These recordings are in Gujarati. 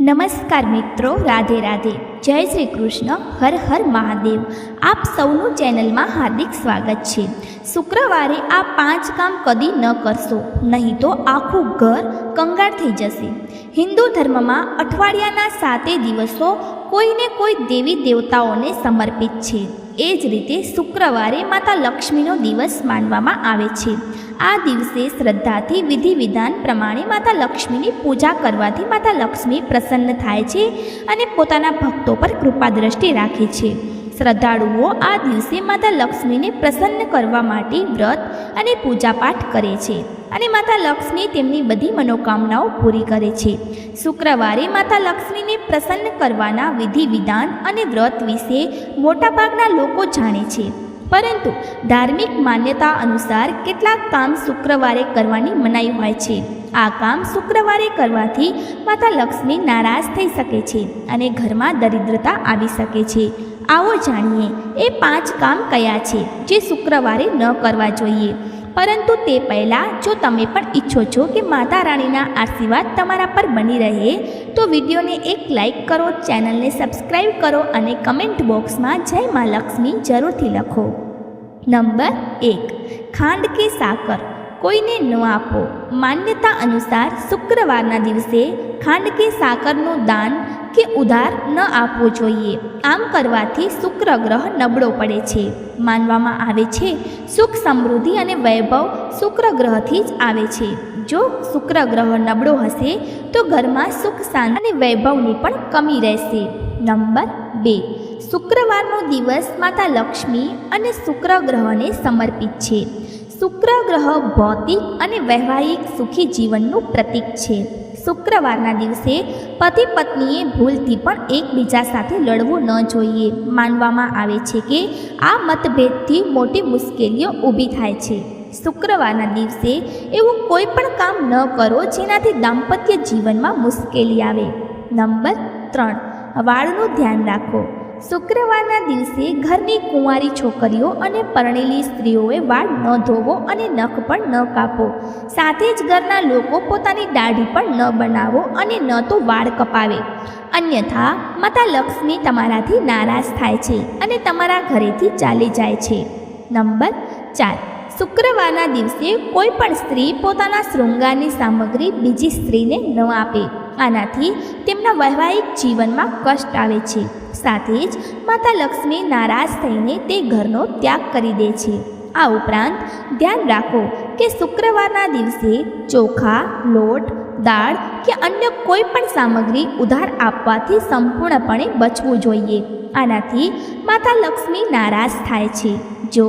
નમસ્કાર મિત્રો, રાધે રાધે. જય શ્રી કૃષ્ણ, હર હર મહાદેવ. આપ સૌનું ચેનલમાં હાર્દિક સ્વાગત છે. શુક્રવારે આ પાંચ કામ કદી ન કરશો, નહીં તો આખું ઘર કંગાળ થઈ જશે. હિન્દુ ધર્મમાં અઠવાડિયાના સાતે દિવસો કોઈને કોઈ દેવી દેવતાઓને સમર્પિત છે. એ જ રીતે શુક્રવારે માતા લક્ષ્મીનો દિવસ માનવામાં આવે છે. આ દિવસે શ્રદ્ધાથી વિધિ વિધાન પ્રમાણે માતા લક્ષ્મીની પૂજા કરવાથી માતા લક્ષ્મી પ્રસન્ન થાય છે અને પોતાના ભક્તો પર કૃપા દ્રષ્ટિ રાખે છે. શ્રદ્ધાળુઓ આ દિવસે માતા લક્ષ્મીને પ્રસન્ન કરવા માટે વ્રત અને પૂજાપાઠ કરે છે. અને માતા લક્ષ્મી તેમની બધી મનોકામનાઓ પૂરી કરે છે. શુક્રવારે માતા લક્ષ્મીને પ્રસન્ન કરવાના વિધિ વિધાન અને વ્રત વિશે મોટાભાગના લોકો જાણે છે. પરંતુ ધાર્મિક માન્યતા અનુસાર કેટલાક કામ શુક્રવારે કરવાની મનાઈ હોય છે. આ કામ શુક્રવારે કરવાથી માતા લક્ષ્મી નારાજ થઈ શકે છે અને ઘરમાં દરિદ્રતા આવી શકે છે. આવો જાણીએ, એ પાંચ કામ કયા છે જે શુક્રવારે ન કરવા જોઈએ? પરંતુ તે પહેલાં, જો તમે પણ ઈચ્છો છો કે માતા રાણીના આશીર્વાદ તમારા પર બની રહે, તો વિડીયોને એક લાઇક કરો, ચેનલને સબસ્ક્રાઈબ કરો અને કમેન્ટ બોક્સમાં જય મા લક્ષ્મી જરૂરથી લખો. નંબર એક, ખાંડ કે સાકર? કોઈને ન આપો. માન્યતા અનુસાર શુક્રવારના દિવસે ખાંડ કે સાકરનું દાન કે ઉધાર ન આપવો જોઈએ. આમ કરવાથી શુક્ર ગ્રહ નબળો પડે છે. માનવામાં આવે છે, સુખ સમૃદ્ધિ અને વૈભવ શુક્ર ગ્રહથી જ આવે છે. જો શુક્ર ગ્રહ નબળો હશે, તો ઘરમાં સુખ, શાંતિ અને વૈભવની પણ કમી રહેશે. નંબર બે. શુક્રવારનો દિવસ માતા લક્ષ્મી અને શુક્ર ગ્રહને સમર્પિત છે. શુક્ર ગ્રહ ભૌતિક અને વૈવાહિક સુખી જીવનનું પ્રતીક છે. શુક્રવારના દિવસે પતિ પત્નીએ ભૂલથી પણ એકબીજા સાથે લડવું ન જોઈએ. માનવામાં આવે છે કે આ મતભેદથી મોટી મુશ્કેલીઓ ઊભી થાય છે. શુક્રવારના દિવસે એવું કોઈ પણ કામ ન કરો જેનાથી દાંપત્ય જીવનમાં મુશ્કેલી આવે. નંબર ત્રણ. વાળનું ધ્યાન રાખો. શુક્રવારના દિવસે ઘરની કુંવારી છોકરીઓ અને પરણેલી સ્ત્રીઓએ વાળ ન ધોવો અને નખ પણ ન કાપો. સાથે જ ઘરના લોકો પોતાની દાઢી પણ ન બનાવો અને ન તો વાળ કપાવે. અન્યથા, માતા લક્ષ્મી તમારાથી નારાજ થાય છે અને તમારા ઘરેથી ચાલી જાય છે. નંબર ચાર. શુક્રવારના દિવસે કોઈ પણ સ્ત્રી પોતાના શૃંગારની સામગ્રી બીજી સ્ત્રીને ન આપે. આનાથી તેમના વૈવાહિક જીવનમાં કષ્ટ આવે છે. સાથે જ માતા લક્ષ્મી નારાજ થઈને તે ઘરનો ત્યાગ કરી દે છે. આ ઉપરાંત ધ્યાન રાખો કે શુક્રવારના દિવસે ચોખા, લોટ, દાળ કે અન્ય કોઈ પણ સામગ્રી ઉધાર આપવાથી સંપૂર્ણપણે બચવું જોઈએ. આનાથી માતા લક્ષ્મી નારાજ થાય છે. જો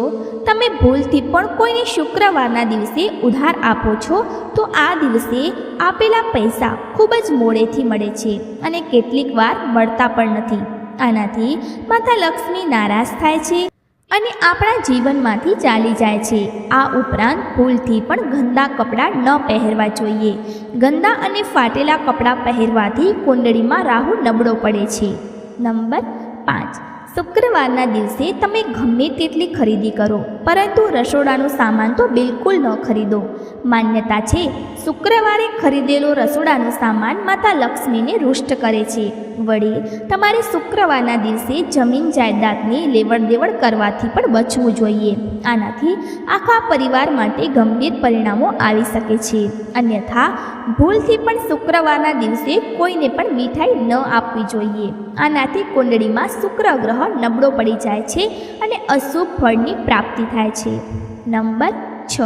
તમે ભૂલથી પણ કોઈને શુક્રવારના દિવસે ઉધાર આપો છો, તો આ દિવસે આપેલા પૈસા ખૂબ જ મોડેથી મળે છે અને કેટલીક વાર મળતા પણ નથી. આનાથી માતા લક્ષ્મી નારાજ થાય છે અને આપણા જીવનમાંથી ચાલી જાય છે. આ ઉપરાંત ભૂલથી પણ ગંદા કપડાં ન પહેરવા જોઈએ. ગંદા અને ફાટેલા કપડાં પહેરવાથી કુંડળીમાં રાહુ નબળો પડે છે. નંબર પાંચ. શુક્રવારના દિવસે તમે ગમે તેટલી ખરીદી કરો પરંતુ રસોડાનું સામાન તો બિલકુલ ન ખરીદો. માન્યતા છે. શુક્રવારે ખરીદેલો રસોડાનો સામાન માતા લક્ષ્મીને રુષ્ટ કરે છે. વળી, તમારે શુક્રવારના દિવસે જમીન જાયદાદની લેવડ દેવડ કરવાથી પણ બચવું જોઈએ. આનાથી આખા પરિવાર માટે ગંભીર પરિણામો આવી શકે છે. અન્યથા, ભૂલથી પણ શુક્રવારના દિવસે કોઈને પણ મીઠાઈ ન આપવી જોઈએ. આનાથી કુંડળીમાં શુક્ર ગ્રહ નબળો પડી જાય છે અને અશુભ ફળની પ્રાપ્તિ થાય છે. નંબર છ.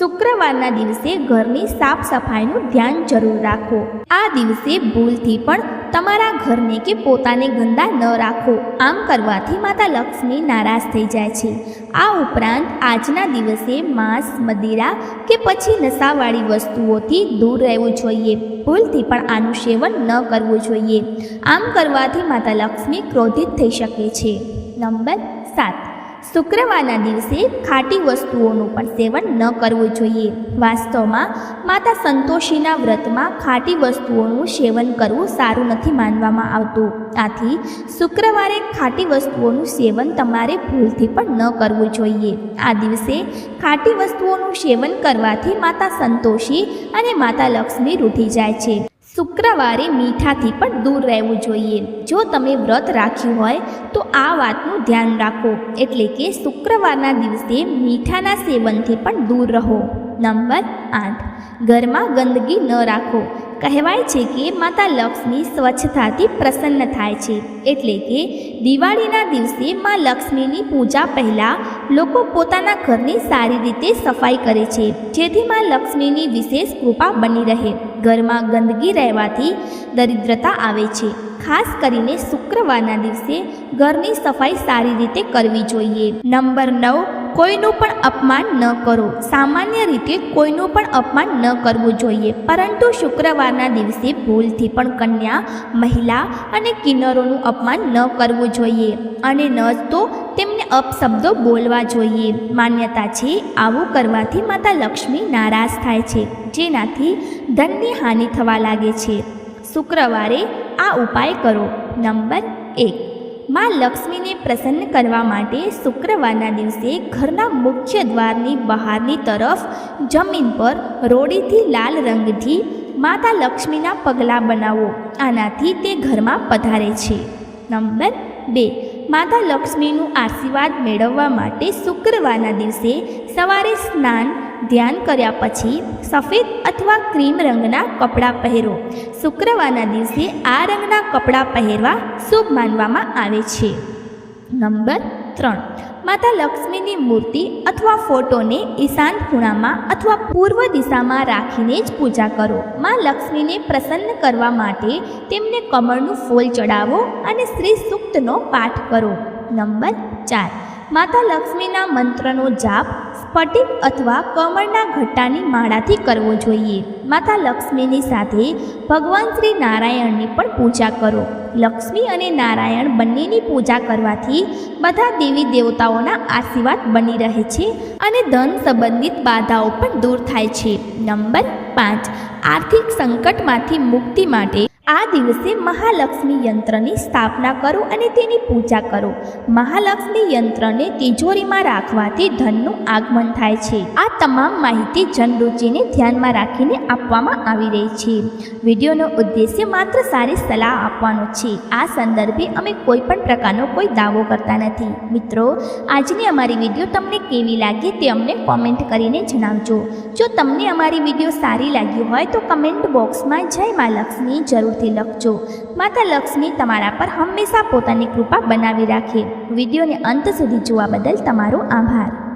શુક્રવારના દિવસે ઘરની સાફ સફાઈનું ધ્યાન જરૂર રાખો. આ દિવસે ભૂલથી પણ તમારા ઘરને કે પોતાને ગંદા ન રાખો. આમ કરવાથી માતા લક્ષ્મી નારાજ થઈ જાય છે. આ ઉપરાંત આજના દિવસે માંસ, મદિરા કે પછી નશાવાળી વસ્તુઓથી દૂર રહેવું જોઈએ. ભૂલથી પણ આનું સેવન ન કરવું જોઈએ. આમ કરવાથી માતા લક્ષ્મી ક્રોધિત થઈ શકે છે. નંબર સાત. શુક્રવારના દિવસે ખાટી વસ્તુઓનું પણ સેવન ન કરવું જોઈએ. વાસ્તવમાં, માતા સંતોષીના વ્રતમાં ખાટી વસ્તુઓનું સેવન કરવું સારું નથી માનવામાં આવતું. આથી, શુક્રવારે ખાટી વસ્તુઓનું સેવન તમારે ભૂલથી પણ ન કરવું જોઈએ. આ દિવસે ખાટી વસ્તુઓનું સેવન કરવાથી માતા સંતોષી અને માતા લક્ષ્મી રૂઠી જાય છે. શુક્રવારે મીઠાથી પણ દૂર રહેવું જોઈએ. જો તમે વ્રત રાખ્યું હોય, તો આ વાતનું ધ્યાન રાખો. એટલે કે શુક્રવારના દિવસે મીઠાના સેવનથી પણ દૂર રહો. નંબર આઠ. ઘરમાં ગંદકી ન રાખો. કહેવાય છે કે માતા લક્ષ્મી સ્વચ્છતાથી પ્રસન્ન થાય છે. એટલે કે દિવાળીના દિવસે માં લક્ષ્મીની પૂજા પહેલાં લોકો પોતાના ઘરની સારી રીતે સફાઈ કરે છે. જેથી માં લક્ષ્મીની વિશેષ કૃપા બની રહે. ઘરમાં ગંદકી રહેવાથી દરિદ્રતા આવે છે. ખાસ કરીને શુક્રવારના દિવસે ઘરની સફાઈ સારી રીતે કરવી જોઈએ. નંબર નવ કોઈનું પણ અપમાન ન કરો. સામાન્ય રીતે કોઈનું પણ અપમાન ન કરવું જોઈએ. પરંતુ શુક્રવારના દિવસે ભૂલથી પણ કન્યા, મહિલા અને કિન્નરોનું અપમાન ન કરવું જોઈએ. અને ન તો તેમને અપશબ્દો બોલવા જોઈએ. માન્યતા છે, આવું કરવાથી માતા લક્ષ્મી નારાજ થાય છે, જેનાથી ધનની હાનિ થવા લાગે છે. શુક્રવારે આ ઉપાય કરો. નંબર એક. માં લક્ષ્મીને પ્રસન્ન કરવા માટે શુક્રવારના દિવસે ઘરના મુખ્ય દ્વારની બહારની તરફ જમીન પર રોડીથી લાલ રંગથી માતા લક્ષ્મીના પગલાં બનાવો. આનાથી તે ઘરમાં પધારે છે. નંબર બે. માતા લક્ષ્મીનું આશીર્વાદ મેળવવા માટે શુક્રવારના દિવસે સવારે સ્નાન ધ્યાન કર્યા પછી સફેદ અથવા ક્રીમ રંગના કપડાં પહેરો. શુક્રવારના દિવસે આ રંગના કપડાં પહેરવા શુભ માનવામાં આવે છે. નંબર ત્રણ. માતા લક્ષ્મીની મૂર્તિ અથવા ફોટોને ઈશાન ખૂણામાં અથવા પૂર્વ દિશામાં રાખીને જ પૂજા કરો. માં લક્ષ્મીને પ્રસન્ન કરવા માટે તેમને કમળનું ફૂલ ચડાવો અને શ્રી સૂક્તનો પાઠ કરો. નંબર ચાર. માતા લક્ષ્મીના મંત્રનો જાપ સ્ફટિક અથવા કમળના ઘટ્ટાની માળાથી કરવો જોઈએ. માતા લક્ષ્મીની સાથે ભગવાન શ્રી નારાયણની પણ પૂજા કરો. લક્ષ્મી અને નારાયણ બંનેની પૂજા કરવાથી બધા દેવી દેવતાઓના આશીર્વાદ બની રહે છે અને ધન સંબંધિત બાધાઓ પણ દૂર થાય છે. નંબર પાંચ. આર્થિક સંકટમાંથી મુક્તિ માટે આ દિવસે મહાલક્ષ્મી યંત્રની સ્થાપના કરો અને તેની પૂજા કરો. મહાલક્ષ્મી યંત્રને તિજોરીમાં રાખવાથી ધનનું આગમન થાય છે. આ તમામ માહિતી જનરુચિને ધ્યાનમાં રાખીને આપવામાં આવી રહી છે. વિડીયોનો ઉદ્દેશ્ય માત્ર સારી સલાહ આપવાનો છે. આ સંદર્ભે અમે કોઈ પણ પ્રકારનો કોઈ દાવો કરતા નથી. મિત્રો, આજની અમારી વીડિયો તમને કેવી લાગી તે અમને કોમેન્ટ કરીને જણાવજો. જો તમને અમારી વીડિયો સારી લાગી હોય તો કમેન્ટ બોક્સમાં જય મા લક્ષ્મી જરૂર જરૂરથી લખજો. માતા લક્ષ્મી તમારા પર હંમેશા પોતાની કૃપા બનાવી રાખે. વિડીયોને અંત સુધી જોવા બદલ તમારો આભાર.